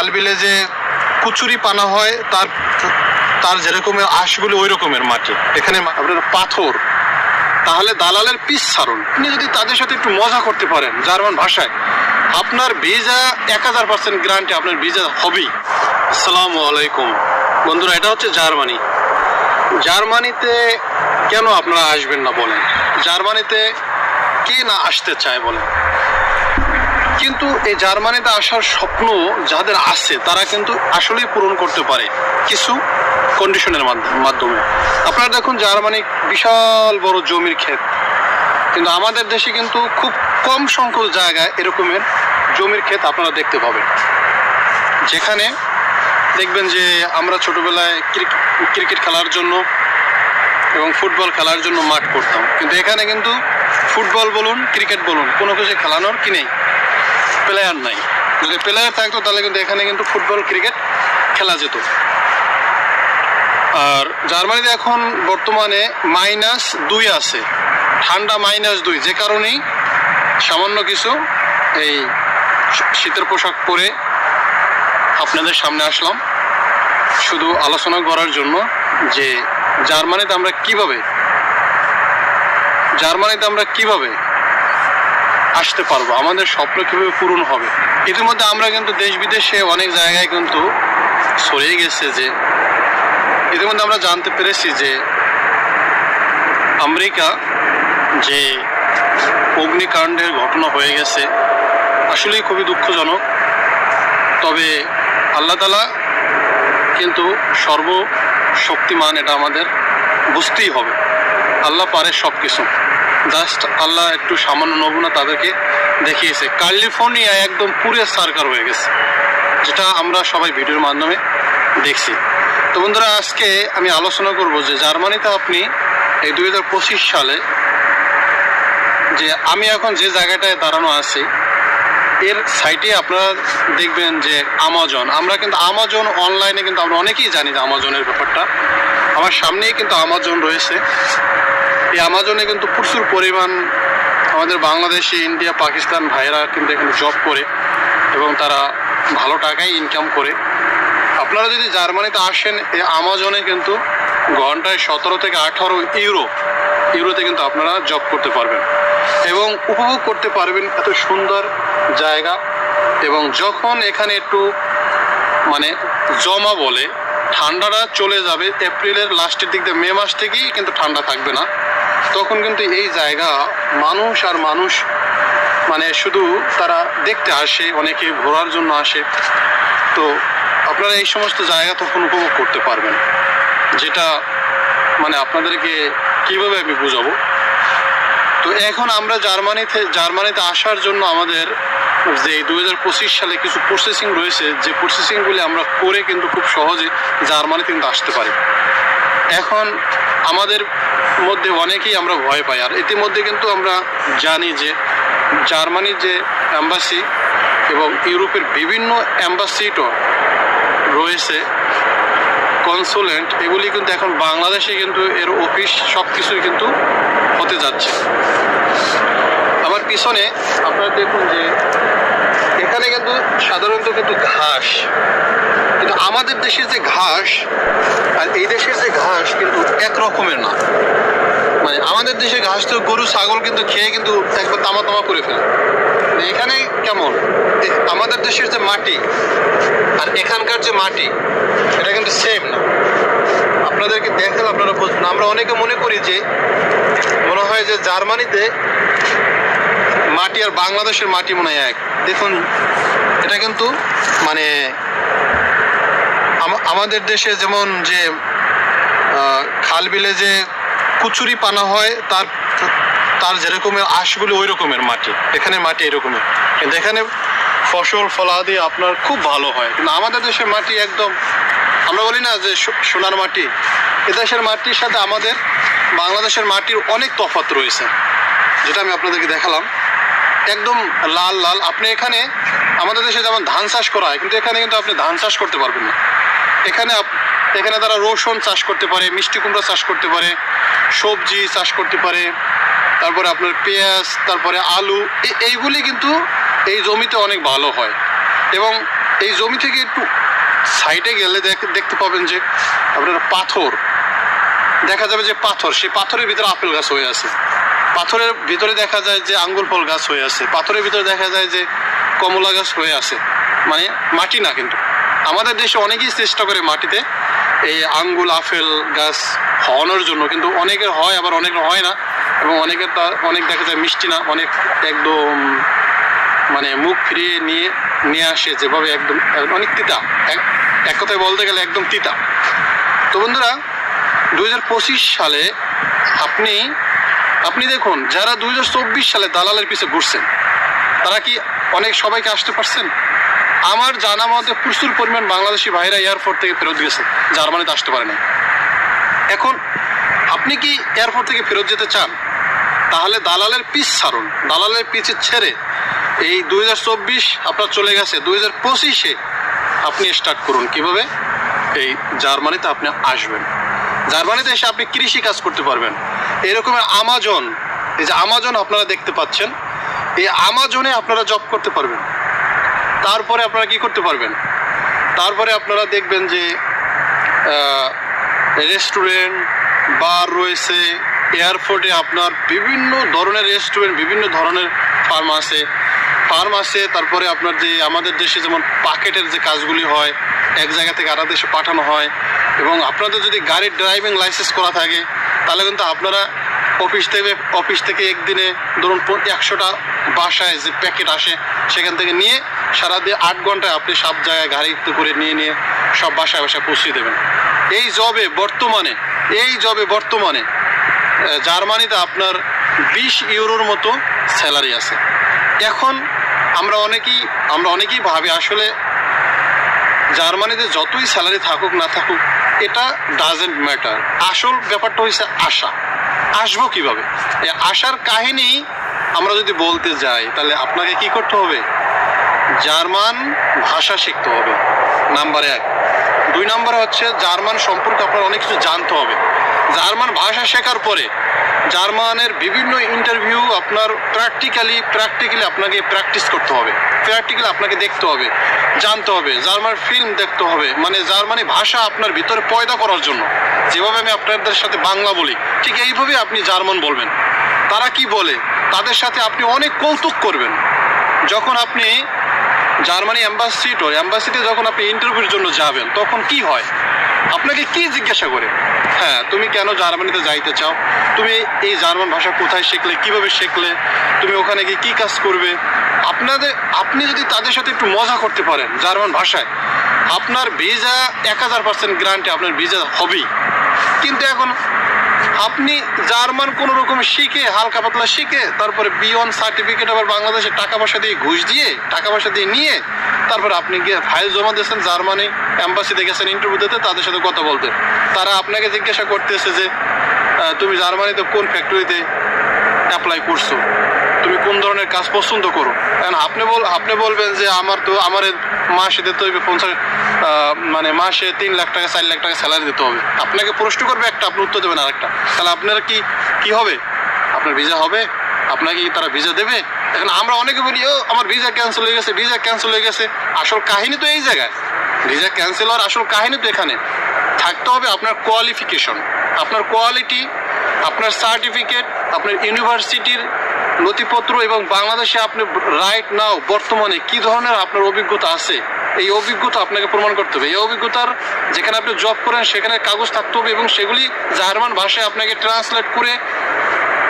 খাল বিলে যে কুচুরি পানা হয়, তার তার যেরকমের আঁশগুলো ওই রকমের মাটি। এখানে আপনার পাথর। তাহলে দালালের পিস ছাড়ুন। আপনি যদি তাদের সাথে একটু মজা করতে পারেন, জার্মান ভাষায়, আপনার ভিসা এক হাজার পার্সেন্ট গ্যারান্টি আপনার ভিসা হবেই। আসসালামু আলাইকুম। বন্ধুরা, এটা হচ্ছে জার্মানি। জার্মানিতে কেন আপনারা আসবেন না বলেন? জার্মানিতে কে না আসতে চায় বলেন? কিন্তু এই জার্মানিতে আসার স্বপ্ন যাদের আছে, তারা কিন্তু আসলেই পূরণ করতে পারে কিছু কন্ডিশনের মাধ্য- মাধ্যমে। আপনারা দেখুন, জার্মানি বিশাল বড় জমির ক্ষেত। কিন্তু আমাদের দেশে কিন্তু খুব কম সংখ্যক জায়গায় এরকমের জমির ক্ষেত আপনারা দেখতে পাবেন। যেখানে দেখবেন যে আমরা ছোটবেলায় ক্রিক- ক্রিকেট খেলার জন্য এবং ফুটবল খেলার জন্য মাঠ করতাম। কিন্তু এখানে কিন্তু ফুটবল বলুন, ক্রিকেট বলুন, কোনো কিছু খেলানোর কি নেই। প্লেয়ার নাই। যদি প্লেয়ার থাকতো, তাহলে কিন্তু এখানে কিন্তু ফুটবল ক্রিকেট খেলা যেত। আর জার্মানিতে এখন বর্তমানে মাইনাস দুই আছে। ঠান্ডা মাইনাস দুই। যে কারণেই সামান্য কিছু এই শীতের পোশাক পরে আপনাদের সামনে আসলাম। শুধু আলোচনা করার জন্য যে জার্মানিতে আমরা কীভাবে, জার্মানিতে আমরা কীভাবে আসতে পারব। আমাদের স্বপ্ন কীভাবে পূরণ হবে? ইতিমধ্যে আমরা কিন্তু দেশ বিদেশে অনেক জায়গায় কিন্তু ছড়িয়ে গেছে যে, ইতিমধ্যে আমরা জানতে পেরেছি যে, আমেরিকা যে অগ্নিকাণ্ডের ঘটনা হয়ে গেছে, আসলেই খুবই দুঃখজনক। তবে আল্লাহ তালা কিন্তু সর্বশক্তিমান এটা আমাদের বুঝতেই হবে। আল্লাহ পারে সব কিছু জাস্ট আল্লাহ একটু সামান্য নমুনা তাদেরকে দেখিয়েছে। ক্যালিফোর্নিয়া একদম পুরে সার্কার হয়ে গেছে, যেটা আমরা সবাই ভিডিওর মাধ্যমে দেখছি। তো বন্ধুরা, আজকে আমি আলোচনা করব যে জার্মানিতে আপনি এই দু হাজার পঁচিশ সালে যে আমি এখন যে জায়গাটায় দাঁড়ানো আছি, এর সাইটে আপনারা দেখবেন যে আমাজন আমরা কিন্তু আমাজন অনলাইনে কিন্তু আমরা অনেকেই জানি যে আমাজনের ব্যাপারটা। আমার সামনেই কিন্তু আমাজন রয়েছে। এই আমাজনে কিন্তু প্রচুর পরিমাণ আমাদের বাংলাদেশি ইন্ডিয়া পাকিস্তান ভাইরা কিন্তু এখানে জব করে এবং তারা ভালো টাকাই ইনকাম করে। আপনারা যদি জার্মানিতে আসেন, এই আমাজনে কিন্তু ঘন্টায় সতেরো থেকে আঠারো ইউরো ইউরোতে কিন্তু আপনারা জব করতে পারবেন এবং উপভোগ করতে পারবেন এত সুন্দর জায়গা এবং যখন এখানে একটু মানে জমা বলে, ঠান্ডাটা চলে যাবে এপ্রিলের লাস্টের দিক দিয়ে, মে মাস থেকেই কিন্তু ঠান্ডা থাকবে না। তখন কিন্তু এই জায়গা মানুষ আর মানুষ মানে শুধু তারা দেখতে আসে, অনেকে ঘোরার জন্য আসে। তো আপনারা এই সমস্ত জায়গা তখন উপভোগ করতে পারবেন। যেটা মানে আপনাদেরকে কীভাবে আমি বুঝাবো? তো এখন আমরা জার্মানিতে জার্মানিতে আসার জন্য আমাদের যে দু হাজার পঁচিশ সালে কিছু প্রসেসিং রয়েছে, যে প্রসেসিংগুলি আমরা করে কিন্তু খুব সহজে জার্মানিতে কিন্তু আসতে পারি। এখন আমাদের মধ্যে অনেকেই আমরা ভয় পাই, আর ইতিমধ্যে কিন্তু আমরা জানি যে জার্মানির যে অ্যাম্বাসি এবং ইউরোপের বিভিন্ন অ্যাম্বাসিটও রয়েছে কনসুলেন্ট এগুলি কিন্তু এখন বাংলাদেশে কিন্তু এর অফিস সব কিছুই কিন্তু হতে যাচ্ছে। আমার পিছনে আপনারা দেখুন যে এখানে কিন্তু সাধারণত কিন্তু ঘাস, কিন্তু আমাদের দেশের যে ঘাস আর এই দেশের যে ঘাস রকমের না। মানে আমাদের দেশে ঘাস তো গরু, ছাগল কিন্তু খেয়ে কিন্তু একবার তামা তামা করে ফেলে। এখানে কেমন? আমাদের দেশের যে মাটি আর এখানকার যে মাটি, এটা কিন্তু সেম না। আপনাদেরকে দেখেন আপনারা বুঝবেন। আমরা অনেকে মনে করি যে, মনে হয় যে জার্মানিতে মাটি আর বাংলাদেশের মাটি মনে হয় এক। দেখুন, এটা কিন্তু মানে আমাদের দেশে যেমন যে খাল বিলে যে কুচুরি পানা হয়, তার তার যেরকমের আঁশগুলো ওই রকমের মাটি। এখানে মাটি এরকমের কিন্তু এখানে ফসল ফলাদি আপনার খুব ভালো হয়। কিন্তু আমাদের দেশের মাটি একদম, আমরা বলি না যে সোনার মাটি। এদেশের মাটির সাথে আমাদের, বাংলাদেশের মাটির অনেক তফাৎ রয়েছে, যেটা আমি আপনাদেরকে দেখালাম। একদম লাল লাল। আপনি এখানে, আমাদের দেশে যেমন ধান চাষ করা হয়, কিন্তু এখানে কিন্তু আপনি ধান চাষ করতে পারবেন না। এখানে এখানে তারা রসুন চাষ করতে পারে, মিষ্টি কুমড়া চাষ করতে পারে, সবজি চাষ করতে পারে, তারপরে আপনার পেঁয়াজ, তারপরে আলু এইগুলি কিন্তু এই জমিতে অনেক ভালো হয়। এবং এই জমি থেকে একটু সাইডে গেলে দেখ- দেখতে পাবেন যে আপনার পাথর। দেখা যাবে যে পাথর, সেই পাথরের ভিতরে আপেল গাছ হয়ে আছে। পাথরের ভিতরে দেখা যায় যে আঙ্গুল ফল গাছ হয়ে আছে। পাথরের ভিতরে দেখা যায় যে কমলা গাছ হয়ে আছে। মানে মাটি না কিন্তু। আমাদের দেশে অনেকেই চেষ্টা করে মাটিতে এই আঙ্গুল, আপেল, গাছ হওয়ানোর জন্য। কিন্তু অনেকের হয়, আবার অনেকের হয় না। এবং অনেকের তা অনেক দেখা যায় মিষ্টি না, অনেক একদম মানে মুখ ফিরিয়ে নিয়ে নিয়ে আসে যেভাবে একদম অনেক তিতা। এক- এক কথায় বলতে গেলে একদম তিতা। তো বন্ধুরা দু হাজার পঁচিশ সালে আপনি আপনি দেখুন, যারা দুই হাজার চব্বিশ সালে দালালের পিছে ঘুরছেন, তারা কি অনেক সবাইকে আসতে পারছেন? আমার জানা মতে প্রচুর পরিমাণ বাংলাদেশি ভাইরা এয়ারপোর্ট থেকে ফেরত গেছে। জার্মানিতে আসতে পারে না এখন আপনি কি এয়ারপোর্ট থেকে ফেরত যেতে চান? তাহলে দালালের পিছ ছাড়ুন। দালালের পিছে ছেড়ে এই দুই হাজার চব্বিশ আপনার চলে গেছে। দুই হাজার পঁচিশে আপনি স্টার্ট করুন। কীভাবে? এই জার্মানিতে আপনি আসবেন। জার্মানিতে এসে আপনি কৃষি কাজ করতে পারবেন। এরকম আমাজন এই যে আমাজন আপনারা দেখতে পাচ্ছেন। এই আমাজনে আপনারা জব করতে পারবেন। তারপরে আপনারা কি করতে পারবেন? তারপরে আপনারা দেখবেন যে রেস্টুরেন্ট বার রয়েছে এয়ারপোর্টে আপনার বিভিন্ন ধরনের রেস্টুরেন্ট বিভিন্ন ধরনের ফার্ম আছে। ফার্ম আছে, তারপরে আপনার যে, আমাদের দেশে যেমন পাকেটের যে কাজগুলি হয়, এক জায়গা থেকে আরেক দেশে পাঠানো হয়, এবং আপনাদের যদি গাড়ির ড্রাইভিং লাইসেন্স করা থাকে, তাহলে কিন্তু আপনারা অফিস থেকে অফিস থেকে একদিনে ধরুন একশোটা বাসায় যে প্যাকেট আসে, সেখান থেকে নিয়ে সারাদিন আট ঘন্টায় আপনি সব জায়গায় গাড়িতে করে নিয়ে নিয়ে সব বাসায় বাসায় পৌঁছে দেবেন। এই জবে বর্তমানে, এই জবে বর্তমানে জার্মানিতে আপনার বিশ ইউরোর মতো স্যালারি আছে। এখন আমরা অনেকেই আমরা অনেকেই ভাবি আসলে জার্মানিতে যতই স্যালারি থাকুক না থাকুক, এটা ডাজেন্ট ম্যাটার আসল ব্যাপারটা হচ্ছে আশা। আসব কীভাবে? আশার কাহিনী আমরা যদি বলতে যাই, তাহলে আপনাকে কি করতে হবে? জার্মান ভাষা শিখতে হবে, নাম্বার এক। দুই নাম্বার হচ্ছে জার্মান সম্পর্কে আপনার অনেক কিছু জানতে হবে। জার্মান ভাষা শেখার পরে জার্মানের বিভিন্ন ইন্টারভিউ আপনার প্র্যাকটিক্যালি প্র্যাকটিক্যালি আপনাকে প্র্যাকটিস করতে হবে। প্র্যাকটিক্যালি আপনাকে দেখতে হবে, জানতে হবে, জার্মান ফিল্ম দেখতে হবে মানে জার্মানি ভাষা আপনার ভিতরে পয়দা করার জন্য। যেভাবে আমি আপনাদের সাথে বাংলা বলি, ঠিক এইভাবেই আপনি জার্মান বলবেন। তারা কি বলে? তাদের সাথে আপনি অনেক কৌতুক করবেন। যখন আপনি জার্মানি অ্যাম্বাসিটো অ্যাম্বাসিতে যখন আপনি ইন্টারভিউর জন্য যাবেন, তখন কি হয়? আপনাকে কি জিজ্ঞাসা করে? হ্যাঁ তুমি কেন জার্মানিতে যাইতে চাও? তুমি এই জার্মান ভাষা কোথায় শিখলে? কীভাবে শিখলে? তুমি ওখানে গিয়ে কী কাজ করবে? আপনাদের, আপনি যদি তাদের সাথে একটু মজা করতে পারেন জার্মান ভাষায়, আপনার ভিসা এক হাজার পার্সেন্ট গ্রান্টে আপনার ভিসা হবেই। কিন্তু এখন আপনি জার্মান কোনো রকম শিখে, হালকা পাতলা শিখে, তারপরে বিয়ন সার্টিফিকেট আবার বাংলাদেশে টাকা পয়সা দিয়ে ঘুষ দিয়ে, টাকা পয়সা দিয়ে নিয়ে, তারপর আপনি গিয়ে ফাইল জমা দিয়েছেন জার্মানি অ্যাম্বাসিতে গেছেন ইন্টারভিউ দিতে, তাদের সাথে কথা বলতে। তারা আপনাকে জিজ্ঞাসা করতেছে যে তুমি জার্মানিতে কোন ফ্যাক্টরিতে অ্যাপ্লাই করছ? তুমি কোন ধরনের কাজ পছন্দ করো? কারণ আপনি বল, আপনি বলবেন যে, আমার তো, আমার এ মাসে দিতে হবে পঞ্চাশ মানে মাসে তিন লাখ টাকা, চার লাখ টাকা স্যালারি দিতে হবে। আপনাকে প্রশ্ন করবে একটা, আপনি উত্তর দেবেন আরেকটা। তাহলে আপনারা কি কি হবে? আপনার ভিসা হবে আপনাকে তারা ভিসা দেবে? এখন আমরা অনেকে বলি, ও, আমার ভিসা ক্যান্সেল হয়ে গেছে ভিসা ক্যান্সেল হয়ে গেছে। আসল কাহিনী তো এই জায়গায়। ভিসা ক্যান্সেল হওয়ার আসল কাহিনী তো এখানে। থাকতে হবে আপনার কোয়ালিফিকেশন আপনার কোয়ালিটি আপনার সার্টিফিকেট আপনার ইউনিভার্সিটির নথিপত্র এবং বাংলাদেশে আপনি রাইট নাও বর্তমানে কি ধরনের আপনার অভিজ্ঞতা আছে? এই অভিজ্ঞতা আপনাকে প্রমাণ করতে হবে। এই অভিজ্ঞতার যেখানে আপনি জব করেন, সেখানে কাগজ থাকতে হবে এবং সেগুলি জার্মান ভাষায় আপনাকে ট্রান্সলেট করে,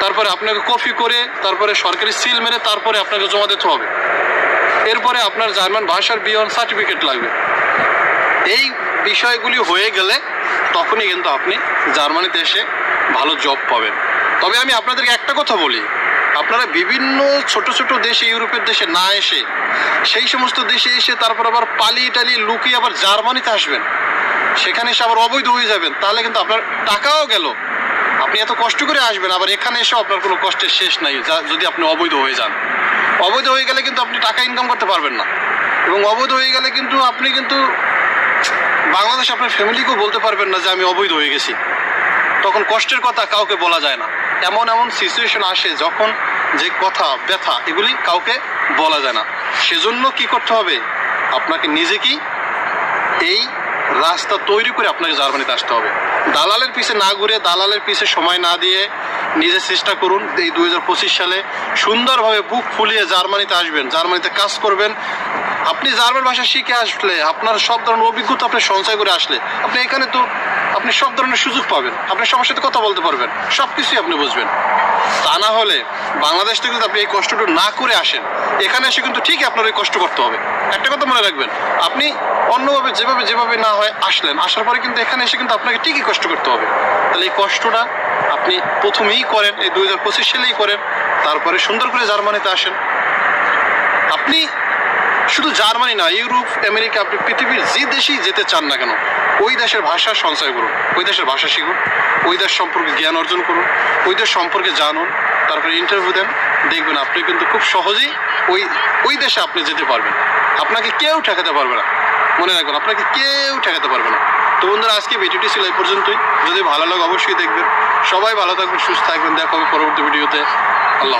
তারপরে আপনাকে কপি করে, তারপরে সরকারি সিল মেরে তারপরে আপনাকে জমা দিতে হবে। এরপরে আপনার জার্মান ভাষার বিয়ন সার্টিফিকেট লাগবে। এই বিষয়গুলি হয়ে গেলে তখনই কিন্তু আপনি জার্মানিতে এসে ভালো জব পাবেন। তবে আমি আপনাদেরকে একটা কথা বলি। আপনারা বিভিন্ন ছোট ছোট দেশে, ইউরোপের দেশে না এসে, সেই সমস্ত দেশে এসে তারপর আবার পালিয়ে টালিয়ে লুকিয়ে আবার জার্মানিতে আসবেন। সেখানে এসে আবার অবৈধ হয়ে যাবেন। তাহলে কিন্তু আপনার টাকাও গেল। আপনি এত কষ্ট করে আসবেন, আবার এখানে এসে আপনার কোনো কষ্টের শেষ নাই যদি আপনি অবৈধ হয়ে যান। অবৈধ হয়ে গেলে কিন্তু আপনি টাকা ইনকাম করতে পারবেন না। এবং অবৈধ হয়ে গেলে কিন্তু আপনি কিন্তু বাংলাদেশ আপনার ফ্যামিলিকেও বলতে পারবেন না যে আমি অবৈধ হয়ে গেছি। তখন কষ্টের কথা কাউকে বলা যায় না। এমন এমন সিচুয়েশন আসে যখন যে কথা, ব্যথা, এগুলি কাউকে বলা যায় না। সেজন্য কি করতে হবে? আপনাকে নিজেকেই এই রাস্তা তৈরি করে আপনাকে জার্মানিতে আসতে হবে। দালালের পিছে না ঘুরে, দালালের পিছে সময় না দিয়ে নিজে চেষ্টা করুন। এই দুই হাজার পঁচিশ সালে সুন্দরভাবে বুক ফুলিয়ে জার্মানিতে আসবেন, জার্মানিতে কাজ করবেন। আপনি জার্মান ভাষা শিখে আসলে, আপনার সব ধরনের অভিজ্ঞতা আপনি সঞ্চয় করে আসলে। আপনি এখানে তো আপনি সব ধরনের সুযোগ পাবেন। আপনি সবার সাথে কথা বলতে পারবেন সব কিছুই আপনি বুঝবেন। তা না হলে বাংলাদেশ থেকে যদি আপনি এই কষ্টটা না করে আসেন এখানে এসে কিন্তু ঠিকই আপনার ওই কষ্ট করতে হবে। একটা কথা মনে রাখবেন, আপনি অন্যভাবে যেভাবে যেভাবে না হয় আসলেন, আসার পরে কিন্তু এখানে এসে কিন্তু আপনাকে ঠিকই কষ্ট করতে হবে। তাহলে এই কষ্টটা আপনি প্রথমেই করেন, এই দুই হাজার পঁচিশ সালেই করেন, তারপরে সুন্দর করে জার্মানিতে আসেন। আপনি শুধু জার্মানি না, ইউরোপ, আমেরিকা, আপনি পৃথিবীর যে দেশেই যেতে চান না কেন, ওই দেশের ভাষা সঞ্চয় করুন, ওই দেশের ভাষা শিখুন, ওই দেশ সম্পর্কে জ্ঞান অর্জন করুন, ওই দেশ সম্পর্কে জানুন, তারপরে ইন্টারভিউ দেন দেখবেন আপনি কিন্তু খুব সহজেই ওই ওই দেশে আপনি যেতে পারবেন। আপনাকে কেউ ঠেকাতে পারবে না। মনে রাখবেন, আপনাকে কেউ ঠেকাতে পারবে না। তো বন্ধুরা, আজকে ভিডিওটি ছিল এই পর্যন্তই। যদি ভালো লাগে অবশ্যই দেখবেন। সবাই ভালো থাকবেন, সুস্থ থাকবেন। দেখা হবে পরবর্তী ভিডিওতে। আল্লাহ